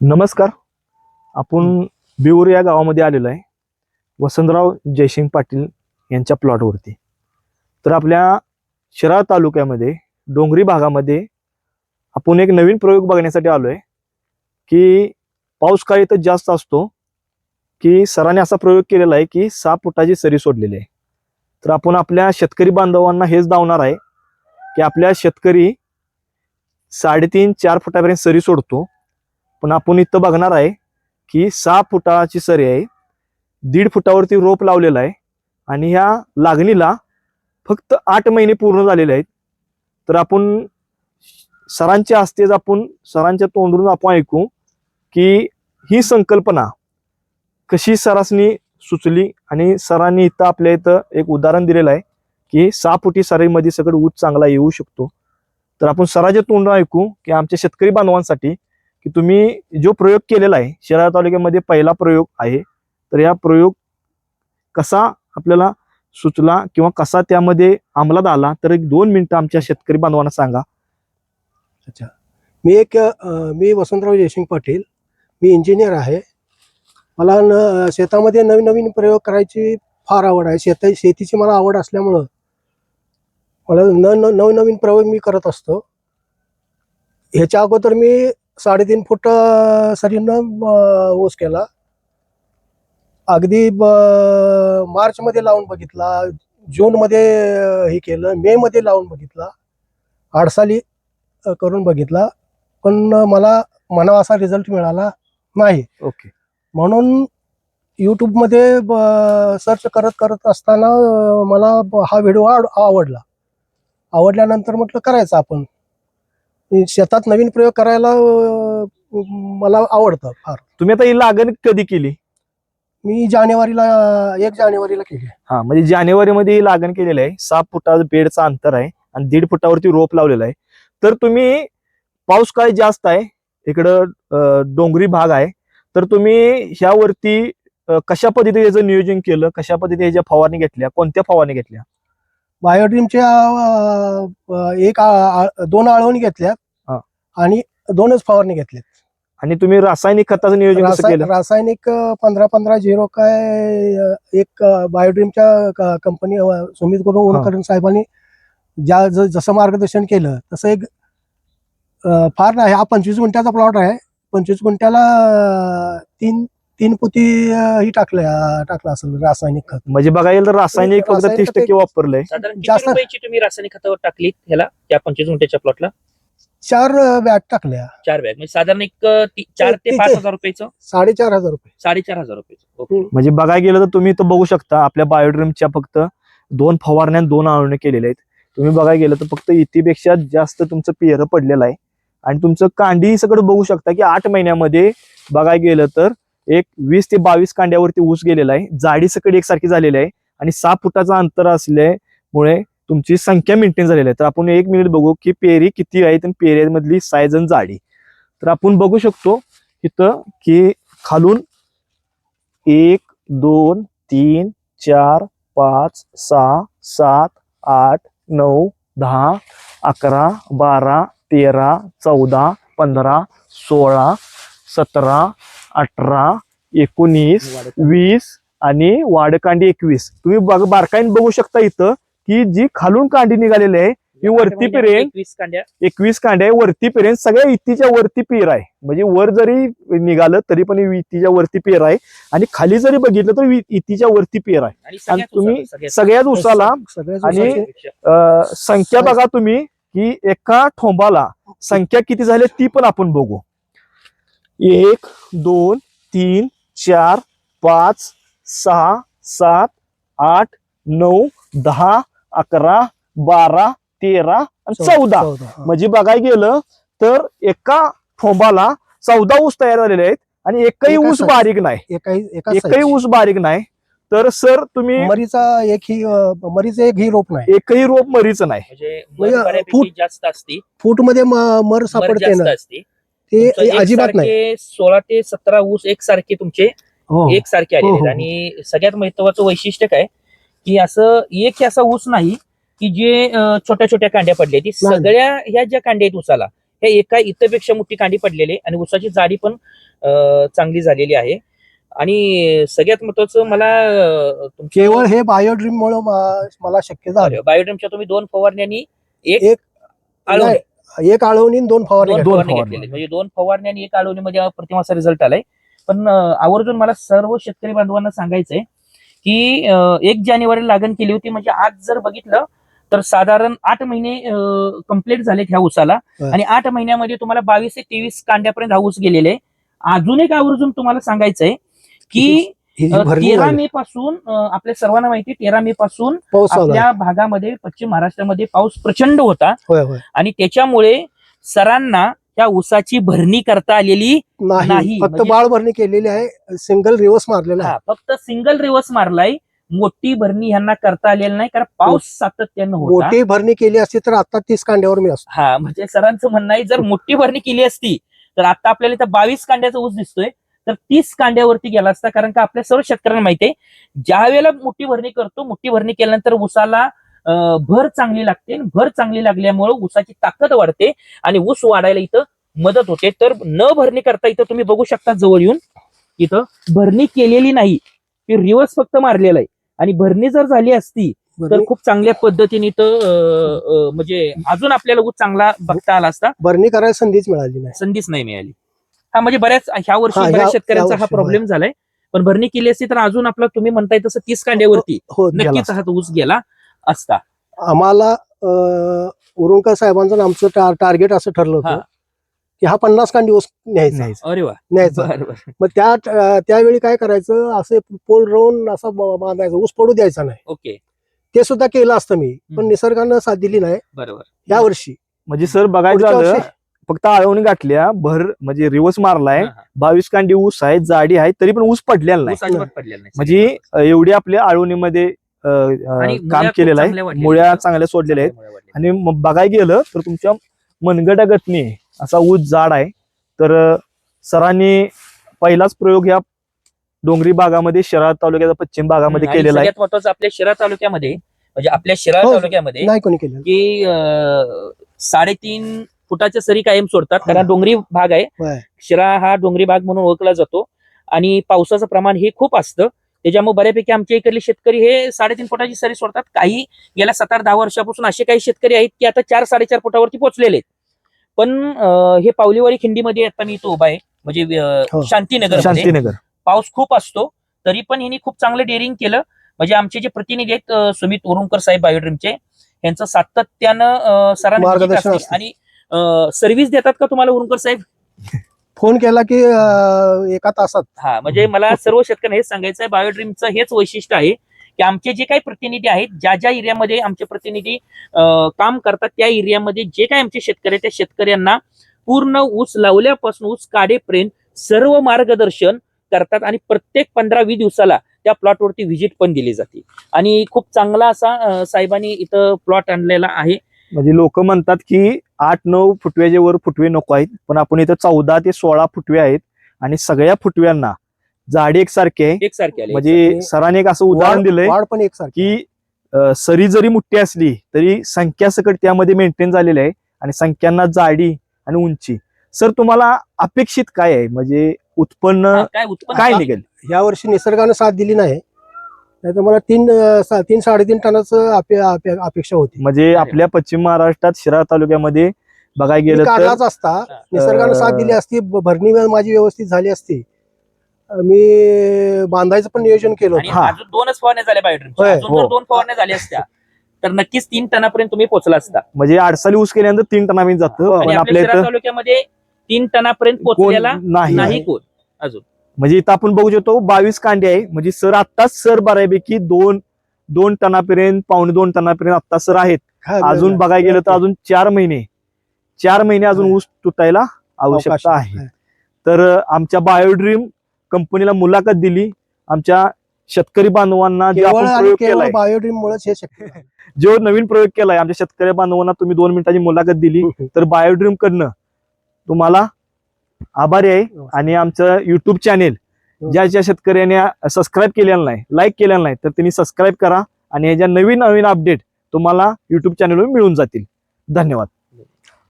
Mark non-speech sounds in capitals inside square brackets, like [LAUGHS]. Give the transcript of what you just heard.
नमस्कार. आपण बिऊर या गावामध्ये आलेलो आहे. वसंतराव जयसिंग पाटील यांच्या प्लॉटवरती तर आपल्या शिराळ तालुक्यामध्ये डोंगरी भागामध्ये आपण एक नवीन प्रयोग बघण्यासाठी आलो आहे की पाऊस काळी तर जास्त असतो की सरांनी असा प्रयोग केलेला आहे की सहा फुटाची सरी सोडलेली आहे. तर आपण आपल्या शेतकरी बांधवांना हेच दावणार आहे की आपल्या शेतकरी साडेतीन चार फुटापर्यंत सरी सोडतो पण आपण इथं बघणार आहे की सहा फुटाची सरी आहे दीड फुटावरती रोप लावलेला आहे आणि ह्या लागणीला फक्त आठ महिने पूर्ण झालेले आहेत. तर आपण सरांच्या हस्तेच आपण सरांच्या तोंडून आपण ऐकू की ही संकल्पना कशी सरासनी सुचली आणि सरांनी इथं आपल्या इथं एक उदाहरण दिलेलं आहे की सहा फुटी सरीमध्ये सगळं ऊस चांगला येऊ शकतो. तर आपण सराच्या तोंडून ऐकू की आमच्या शेतकरी बांधवांसाठी की तुम्ही जो प्रयोग केलेला आहे शिराळा तालुक्यामध्ये पहिला प्रयोग आहे तर या प्रयोग कसा आपल्याला सुचला किंवा कसा त्यामध्ये अंमलात आला? तर एक दोन मिनिटं आमच्या शेतकरी बांधवांना सांगा. अच्छा. मी एक मी वसंतराव जयसिंग पाटील. मी इंजिनियर आहे. मला न शेतामध्ये नवीन नवीन प्रयोग करायची फार आवड आहे. शेता शेतीची मला आवड असल्यामुळं मला न न प्रयोग मी करत असतो. ह्याच्या अगोदर मी साडेतीन फूट सरीनं ऊस केला. अगदी ब- मार्चमध्ये लावून बघितला जूनमध्ये अ, हे केलं मेमध्ये लावून बघितला आडसाली करून बघितला पण मला म्हणावा असा रिझल्ट मिळाला नाही. ओके. म्हणून यूट्यूबमध्ये सर्च करत करत असताना मला हा व्हिडिओ आव आवडला. आवडल्यानंतर म्हटलं करायचं आपण. मी शेतात नवीन प्रयोग करायला अ, मला आवडतं फार. तुम्ही आता ही लागण कधी केली? मी जानेवारीला एक जानेवारीला केली. हा म्हणजे जानेवारीमध्ये ही लागण केलेली आहे. सहा फुटा बेडचं अंतर आहे आणि दीड फुटावरती रोप लावलेला आहे. तर तुम्ही पाऊस काय जास्त आहे? इकडं अं, डोंगरी भाग आहे. तर तुम्ही ह्यावरती अं, कशा पद्धतीने याचं नियोजन केलं? कशा पद्धतीने ह्याच्या फवारणी घेतल्या? कोणत्या फवारणी घेतल्या? बायोड्रीमच्या एक आ- आ- दोन आळवणी घेतल्यात हा. आणि दोनच फवारणी घेतल्यात. आणि तुम्ही रासायनिक खताचं नियोजन कसं रासाय- केलं? रासायनिक पंधरा पंधरा झिरो काय अ, एक अ, बायोड्रीमच्या क- कंपनी अ, सुमित गुरु उनकरण साहेबांनी ज्या ज- जसं मार्गदर्शन केलं तसं एक अ, फार नाही हा पंचवीस गुंठ्याचा प्लॉट आहे. पंचवीस गुंठ्याला अ, तीन तीन पुती ही टाकलं अ, टाकलं असेल रासायनिक खत. म्हणजे बघायला गेलं तर रासायनिक फक्त रासायनिक तीस टक्के वापरलंय. साधारण किती जास्त- रुपयाची तुम्ही रासायनिक खतावर टाकली ह्याला? त्या पंचवीस गुंठ्याच्या प्लॉटला चार बॅग टाकल्या. चार बॅग. म्हणजे साधारण एक अं, ती- चार ते ते- पाच ते- हजार रुपयाचं? साडेचार हजार रुपये. साडेचार हजार रुपयाचं. ओके. म्हणजे बघायला गेलं तर तुम्ही इथं बघू शकता आपल्या बायोड्रीमच्या फक्त दोन फवारण्या दोन आळवणे केलेले आहेत. तुम्ही बघायला गेलं तर फक्त इतीपेक्षा जास्त तुमचं पेरं पडलेलं आहे. आणि तुमचं कांडी सगळं बघू शकता की आठ महिन्यामध्ये बघायला गेलं तर एक वीस ते बावीस कांड्यावरती ऊस गेलेला आहे. जाडी सकड एकसारखी झालेली आहे आणि सहा फुटाचा अंतर असल्यामुळे तुमची संख्या मेंटेन झालेली आहे. तर आपण एक मिनिट बघू की पेरी किती आहे आणि पेरीमधली साईज आणि जाडी. तर आपण बघू शकतो इथं की खालून एक दोन तीन चार पाच सहा सात आठ नऊ दहा अकरा बारा तेरा चौदा पंधरा सोळा सतरा अठरा एकोणीस वीस आणि वाडकांडी एकवीस. तुम्ही बघ बारकाईने बघू शकता इथं की जी खालून कांडी निघालेली आहे ही वरती पेरेल एकवीस कांड्या. एकवीस कांड्या आहे वरती पेरेन. सगळ्या इतीच्या वरती पेर आहे. म्हणजे वर जरी निघालं तरी पण इतीच्या वरती पेर आहे. आणि खाली जरी बघितलं तर इतीच्या वरती पेर आहे. आणि तुम्ही सगळ्याच उसाला. आणि- संख्या बघा तुम्ही की एका ठोंबाला संख्या किती झाली ती पण आपण बघू. एक दोन तीन चार पाच सहा सात आठ नऊ दहा अकरा बारा तेरा आणि चौदा. म्हणजे बघायला गेलं तर एका ठोंबाला चौदा ऊस तयार झालेले आहेत आणि एकही एका ऊस. बारीक नाही. एकाही. ऊस बारीक नाही. तर सर तुम्ही मरीचा एक ही मरीचं एक ही रोप नाही. एकही रोप मरीच नाही. म्हणजे म्हणजे, फूट- जास्त असती. फूटमध्ये मर सापडते असते. ते अजिबात नाही. सोळा ते सतरा ऊस एक सारखे तुमचे हो. एक सारखे आलेले हो, हो. आणि सगळ्यात महत्वाचं वैशिष्ट्य काय? की असं एक असा ऊस नाही की जे छोट्या छोट्या कांड्या पडल्या ती. सगळ्या ह्या ज्या कांड्या आहेत ऊसाला हे एका इथपेक्षा मोठी कांडी पडलेली आहे आणि ऊसाची जाडी पण चांगली झालेली आहे. आणि सगळ्यात महत्वाचं मला केवळ हे बायोड्रीम मुळे मला शक्य झालं. बायोडेमच्या तुम्ही दोन फवारण्यांनी एक एक एक आळवणी आणि दोन फवारणी दोन. फवारणी फवारणी. घेतलेले म्हणजे दोन फवारणी आणि एक आळवणीमध्ये प्रतिमाचा रिझल्ट आलाय पण अं, आवर्जून मला सर्व शेतकरी बांधवांना सांगायचंय की अं, एक जानेवारी लागण केली होती म्हणजे आज जर बघितलं तर साधारण आठ महिने कंप्लीट झालेत ह्या ऊसाला. आणि आठ महिन्यामध्ये तुम्हाला बावीस ते तेवीस कांड्यापर्यंत हा ऊस गेलेले आहे अजून एक आवर्जून तुम्हाला सांगायचंय की ही जी अं, भरणी तेरा झाली, मे पासून अं, आपल्या सर्वांना माहिती आहे, तेरा मे पासून पाऊस चालू आहे. आपल्या भागामध्ये पश्चिम महाराष्ट्रामध्ये पाऊस प्रचंड होता. होय होय. आणि त्याच्यामुळे सरांना त्या ऊसाची भरणी करता आलेली नाही नाही, फक्त म्हणजे- बाळ भरणी केलेली आहे सिंगल रिवर्स मारलेला आहे. हा, फक्त सिंगल रिवर्स मारलाय मोठी भरणी ह्यांना करता आलेली नाही कारण पाऊस सातत्यानं होता. मोठी भरणी केली असती तर आता तीस कांड्यावर मी असतो. हा म्हणजे सरांचं म्हणणं आहे जर मोठी भरणी केली असती तर आता आपल्याला इथं बावीस कांड्याचा ऊस दिसतोय. तर तीस कांड्यावरती गेला असता कारण का आपल्या सर्व शेतकऱ्यांना माहिती आहे ज्या वेळेला मोठी भरणी करतो मोठी भरणी केल्यानंतर ऊसाला अं, भर चांगली लागते भर चांगली लागल्यामुळे ऊसाची ताकद वाढते आणि ऊस वाढायला इथं मदत होते. तर न भरणी करता इथं तुम्ही बघू शकता जवळ येऊन इथं भरणी केलेली नाही. ती रिवर्स फक्त मारलेला आहे. आणि भरणी जर झाली असती तर खूप चांगल्या पद्धतीने इथं म्हणजे अजून आपल्याला ऊस चांगला बघता आला असता. भरणी करायला संधीच मिळाली नाही. संधीच नाही मिळाली. हा म्हणजे बऱ्याच ह्या वर्षी हा, ह्या- बऱ्याच शेतकऱ्यांचा हा प्रॉब्लेम झालाय. पण भरणी केली असती तर अजून आपला तुम्ही म्हणताय तसं तीस कांड्यावरती. हो गेला नक्कीच हा ऊस गेला असता. आम्हाला अं, उरुणकर साहेबांचं आणि आमचं टार्गेट असं ठरलं हा. होतं की हा पन्नास कांडी ऊस न्यायचा. नाही अरे वा. न्यायचा. बरं बरं. मग त्या त्यावेळी काय करायचं असे पोल राहून असं ब- बांधायचं. ऊस पडू द्यायचा नाही. ओके. ते सुद्धा केलं असतं मी पण हम्म. निसर्गानं साथ दिली नाही. बरोबर. या वर्षी. म्हणजे सर बघायचं पुढच्या झालं वर्षी फक्त आळवणी गाठल्या भर म्हणजे रिवर्स मारलाय. बावीस कांडी ऊस आहे जाडी आहे तरी पण ऊस पडलेला नाही म्हणजे एवढी आपल्या आळवणीमध्ये काम केलेलं आहे मुळ्या. चांगल्या सोडलेल्या आहेत. आणि मग बघायला गेलं तर तुमच्या मनगटागतनी असा ऊस जाड आहे तर सरांनी पहिलाच प्रयोग ह्या डोंगरी भागामध्ये शहरात तालुक्याच्या पश्चिम भागामध्ये केलेला आहे महत्वाचं आपल्या शिरा तालुक्यामध्ये म्हणजे आपल्या शिरा हो. तालुक्यामध्ये नाही कोणी केलं की साडेतीन फुटाच्या सरी कायम सोडतात. कारण. डोंगरी भाग आहे. शिरा हा डोंगरी भाग म्हणून ओळखला जातो. आणि पावसाचं प्रमाण हे खूप असतं. त्याच्यामुळे बऱ्यापैकी आमच्या इकडले शेतकरी हे साडेतीन फुटाची सरी सोडतात. काही गेल्या सात आठ दहा वर्षापासून असे काही शेतकरी आहेत की आता चार साडेचार फुटावरती पोहोचलेले आहेत. पण हे पावलीवाडी खिंडीमध्ये आता मी इथं उभा आहे. म्हणजे हो. शांतीनगर शांतीनगर. पाऊस खूप असतो. तरी पण यांनी खूप चांगलं डेअरिंग केलं. म्हणजे आमचे जे प्रतिनिधी आहेत सुमित उरुंकर साहेब बायोड्रीमचे यांचं सातत्यानं सरांनी. आणि सर्व्हिस देतात का तुम्हाला उरुंकर साहेब? फोन केला की एका तासात. हा म्हणजे मला [LAUGHS] सर्व शेतकऱ्यांना हेच सांगायचं आहे बायोड्रीमचं हेच वैशिष्ट्य आहे की आमचे जे काही प्रतिनिधी आहेत ज्या ज्या एरियामध्ये आमचे प्रतिनिधी काम करतात त्या एरियामध्ये जे काही आमचे शेतकरी आहेत त्या शेतकऱ्यांना पूर्ण ऊस लावल्यापासून ऊस काढेपर्यंत सर्व मार्गदर्शन करतात आणि प्रत्येक पंधरा वीस दिवसाला त्या प्लॉटवरती व्हिजिट पण दिली जाते. आणि खूप चांगला असा साहेबांनी इथं प्लॉट आणलेला आहे. म्हणजे लोक म्हणतात की आठ नऊ फुटव्याचे वर फुटवे नको आहेत पण आपण इथं चौदा ते सोळा फुटवे आहेत आणि सगळ्या फुटव्यांना जाडी एकसारखी आहे. एकसारखे आले म्हणजे सरांनी एक असं उदाहरण वाढ दिलंय वाढ पण एकसारखी की अं, सरी जरी मोठी असली तरी संख्या सकट त्यामध्ये मेंटेन झालेली आहे आणि संख्यांना जाडी आणि उंची. सर तुम्हाला अपेक्षित काय आहे? म्हणजे उत्पन्न हा, काय उत्पन्न काय निघेल? या वर्षी निसर्गानं साथ दिली नाही. नाही तर मला तीन सा- तीन साडेतीन टनाचं अपे- अपे- अपेक्षा होती. म्हणजे आपल्या पश्चिम महाराष्ट्रात शिराळा तालुक्यामध्ये बघायला मी गेलं तर काढलाच असता. निसर्गानं साथ दिली असती भरणी माझी व्यवस्थित झाली असती. मी बांधायचं पण नियोजन केलं होतं. हा. अजून दोनच फवारण्या झाल्या बायोड्रीमच्या जर हो. दोन फवारण्या झाल्या असत्या तर नक्कीच तीन टनापर्यंत तुम्ही पोहोचला असता. म्हणजे आडसाली ऊस केल्यानंतर तीन टनापर्यंत जातं. आपल्या शिरा तालुक्यामध्ये तीन टनापर्यंत पोहोचलेला नाही. नाही कोण. अजून. म्हणजे इथं आपण बघू शकतो बावीस कांडे आहे. म्हणजे सर आत्ताच सर बऱ्यापैकी दोन दोन टनापर्यंत पावणे दोन टनापर्यंत आत्ता सर आहेत. हा, अजून बघायला गेलं तर अजून चार महिने चार महिने अजून ऊस तुटायला आवश्यकता आहे. तर आमच्या बायोड्रीम कंपनीला मुलाखत दिली. आमच्या शेतकरी बांधवांना जे आपण प्रयोग केलाय. हे शक्य. [LAUGHS] जो नवीन प्रयोग केलाय आमच्या शेतकरी बांधवांना तुम्ही दोन मिनिटाची मुलाखत दिली. तर बायोड्रीम कडनं तुम्हाला आभारी आहे. आणि आमचं युट्यूब चॅनेल ज्या ज्या शेतकऱ्याने सबस्क्राईब केलेलं नाही लाईक केलेलं नाही तर त्यांनी सबस्क्राईब करा आणि ह्याच्या नवीन नवीन अपडेट तुम्हाला युट्यूब चॅनेलवर मिळून जातील. धन्यवाद.